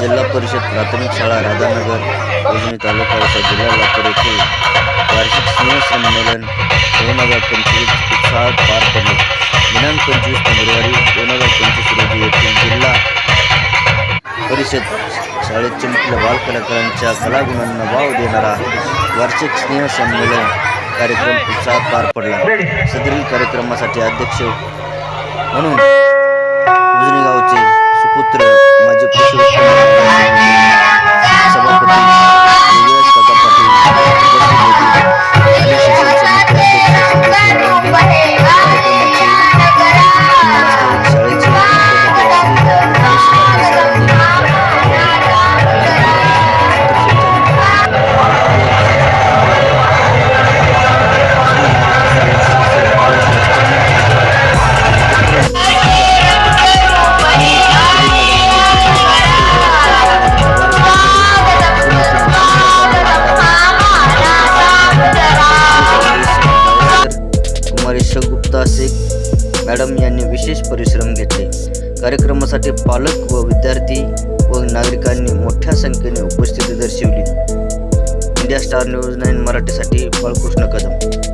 जिल्हा परिषद प्राथमिक शाळा राधानगर उजनी तालुका जिल्हा लातूर येथील वार्षिक स्नेहसंमेलन दोन हजार पंचवीस उत्साहात पार पडले. दिनांक पंचवीस फेब्रुवारी दोन हजार पंचवीस रोजी येथील जिल्हा परिषद शाळेत चमकल्या बालकलाकारांच्या कलागुणांना वाव देणारा वार्षिक स्नेहसंमेलन कार्यक्रम उत्साहात पार पडला. सदरील कार्यक्रमासाठी अध्यक्ष म्हणून उजनी गावचे सुपुत्र माझे कृषी मॅडम यांनी विशेष परिश्रम घेतले. कार्यक्रमासाठी पालक व विद्यार्थी व नागरिकांनी मोठ्या संख्येने उपस्थिती दर्शवली. इंडिया स्टार न्यूज नाईन मराठीसाठी बाळकृष्ण कदम.